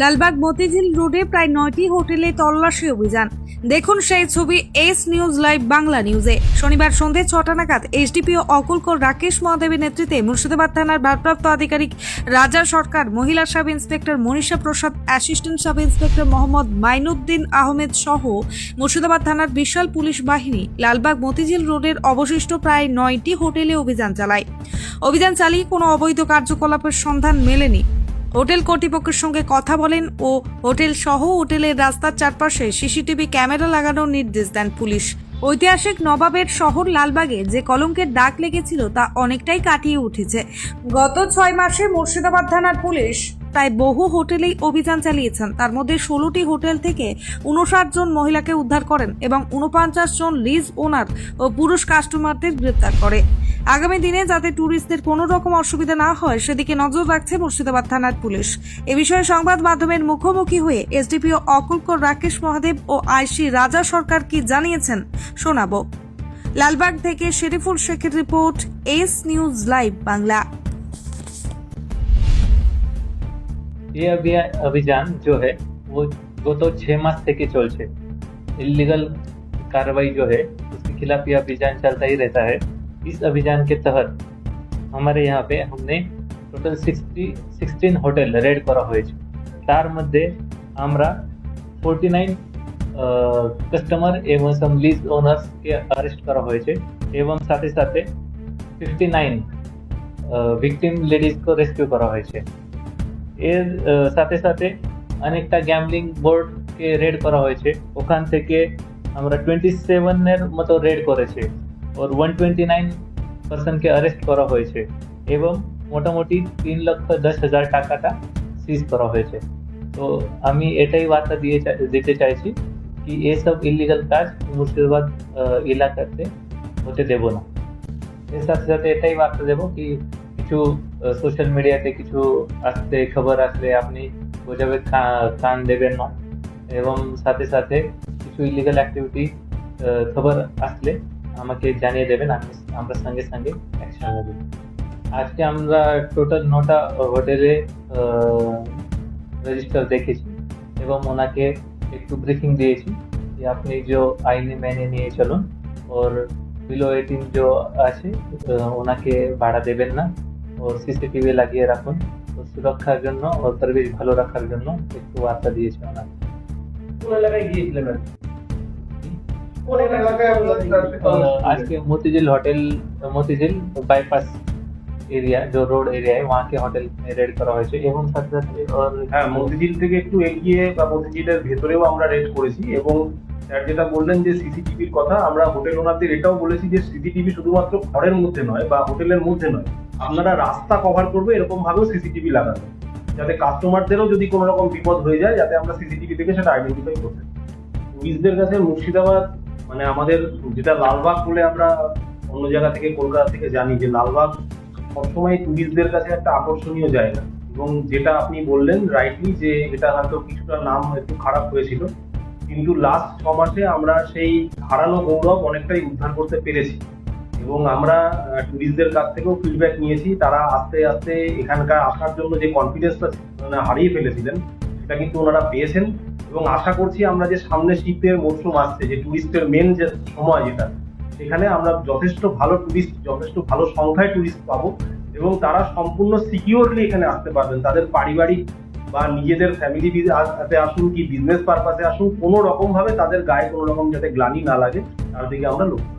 লালবাগ মতিঝিল রোডে প্রায় নয়টি হোটেলে তল্লাশি অভিযান। দেখুন সেই ছবি এস নিউজ লাইভ বাংলা নিউজে। শনিবার সন্ধে ছটা নাগাদ এসডিপিও অকুলকর রাকেশ মহাদেবের নেতৃত্বে মুর্শিদাবাদ থানার ভারপ্রাপ্ত আধিকারিক রাজা সরকার, মহিলা sub inspector Manisha Prasad, assistant sub inspector Mohammad Mainuddin Ahmed সহ মুর্শিদাবাদ থানার বিশাল পুলিশ বাহিনী লালবাগ মতিঝিল রোডের অবশিষ্ট প্রায় নয়টি হোটেলে অভিযান চালায়। অভিযান চালিয়ে কোনো অবৈধ কার্যকলাপের সন্ধান মেলেনি। হোটেল কর্তৃপক্ষের সঙ্গে কথা বলেন ও হোটেল সহ হোটেলের রাস্তার চারপাশে সিসিটিভি ক্যামেরা লাগানোর নির্দেশ দেন পুলিশ। ঐতিহাসিক নবাবের শহর লালবাগে যে কলঙ্কের দাগ লেগেছিল তা অনেকটাই কাটিয়ে উঠেছে। গত ছয় মাসে মুর্শিদাবাদ থানার পুলিশ প্রায় বহু হোটেলেই অভিযান চালিয়েছেন। তার মধ্যে ষোলোটি হোটেল থেকে উনষাট জন মহিলাকে উদ্ধার করেন এবং উনপঞ্চাশ জন লিজ ওনার ও পুরুষ কাস্টমারদের গ্রেপ্তার করে। আগামী দিনে যাতে ট্যুরিস্টদের কোনো রকম অসুবিধা না হয় সেদিকে নজর রাখছে মুর্শিদাবাদ থানার পুলিশ এ বিষয়ে সংবাদ মাধ্যমের মুখোমুখি হয়ে এসডিপিও অকুলকর রাকেশ মহাদেব ও আইসি রাজা সরকার কি জানিয়েছেন শোনাবো লালবাগ থেকে শেরিফুল শেখের report S news live Bangla ये अभियान अभियान जो है वो वो तो छह मास থেকে চলছে इलीगल कार्रवाई जो है उसके खिलाफ ये अभियान चलता ही रहता है इस अभियान के तहत हमारे यहाँ पे हमने total sixty sixteen hotel raid করা হয়েছে তার মধ্যে আমরা ফোরটি নাইন কাস্টমার এবং সাম লিজ ওনার্সকে অ্যারেস্ট করা হয়েছে এবং সাথে সাথে ফিফটি নাইন ভিকটিম লেডিজকে রেস্কিউ করা হয়েছে এর আহ, সাথে সাথে অনেকটা গ্যামলিং বোর্ডকে রেড করা হয়েছে ওখান থেকে আমরা টোয়েন্টি সেভেনের মতো রেড করেছে ওর ওয়ান টোয়েন্টি নাইন পার্সনকে অ্যারেস্ট করা হয়েছে এবং মোটামুটি তিন লক্ষ দশ হাজার টাকাটা সিজ করা হয়েছে তো আমি এটাই বার্তা দিয়ে দিতে চাইছি কি এসব ইলিগাল কাজ মুর্শিদাবাদ এলাকাতে হতে দেব না এর সাথে সাথে এটাই বার্তা দেবো কি কিছু সোশ্যাল মিডিয়াতে কিছু আসতে খবর আসলে আপনি ওইভাবে কান দেবেন না এবং সাথে সাথে কিছু ইলিগাল অ্যাক্টিভিটি খবর আসলে আমাকে জানিয়ে দেবেন, আমি আমরা সঙ্গে সঙ্গে অ্যাকশন নেব। আজকে আমরা টোটাল নটা হোটেলে রেজিস্টার দেখেছি এবং ওনাকে একটু ব্রিফিং দিয়েছি যে আপনি যে আইনে মেনে নিয়ে চলুন, ওর বিলো এইটিন যে আছে ওনাকে ভাড়া দেবেন না। ও সিসিটিভি লাগিয়ে রাখুন। ও সুরক্ষার জন্য, ওর পরিবেশ ভালো রাখার জন্য একটু বার্তা দিয়েছে ওনাকে। কোন এলাকায় গিয়েছিলেন আর কি? কোন এলাকায় আহ, আজকে Motijheel hotel Motijheel bypass area जो रोड एरिया है वहाँ के होटल में रेड करा হয়েছে এবং সাথে সাথে और হ্যাঁ মতিঝিল থেকে একটু এগিয়ে বা মতিঝিলের ভেতরেও আমরা রেড করেছি এবং স্যার যেটা বললেন যে সিসিটিভির কথা আমরা হোটেল ওনারদের এটাও বলেছি যে সিসিটিভি শুধুমাত্র ঘরের মধ্যে নয় বা হোটেলের মধ্যে নয় আপনারা রাস্তা কভার করবে এরকম ভাবেও সিসিটিভি লাগানো যাতে কাস্টমারদেরও যদি কোনো রকম বিপদ হয়ে যায় যাতে আমরা সিসিটিভি থেকে সেটা আইডেন্টিফাই করতে পারি টুরিস্টদের কাছে মুর্শিদাবাদ মানে আমাদের যেটা লালবাগ বলে আমরা অন্য জায়গা থেকে কলকাতা থেকে জানি যে লালবাগ সবসময় টুরিস্টদের কাছে একটা আকর্ষণীয় জায়গা। এবং যেটা আপনি বললেন রাইটলি যে এটা হয়তো কিছুটা নাম একটু খারাপ হয়েছিল, কিন্তু লাস্ট ছ মাসে আমরা সেই হারানো গৌরব অনেকটাই উদ্ধার করতে পেরেছি। এবং আমরা টুরিস্টদের কাছ থেকেও ফিডব্যাক নিয়েছি, তারা আস্তে আস্তে এখানকার আসার জন্য যে কনফিডেন্সটা মানে হারিয়ে ফেলেছিলেন, সেটা কিন্তু ওনারা পেয়েছেন। এবং আশা করছি আমরা যে সামনে শীতের মৌসুম আসছে, যে টুরিস্টের মেন যে সময় যেটা সেখানে আমরা যথেষ্ট ভালো টুরিস্ট যথেষ্ট ভালো সংখ্যায় টুরিস্ট পাবো এবং তারা সম্পূর্ণ সিকিউরলি এখানে আসতে পারবেন তাদের পারিবারিক বা নিজেদের ফ্যামিলি আসতে আসুন কি বিজনেস পারপাসে আসুন, কোনো রকম ভাবে তাদের গায়ে কোনো রকম যাতে গ্লানি না লাগে, তার দিকে আমরা লক্ষ্য।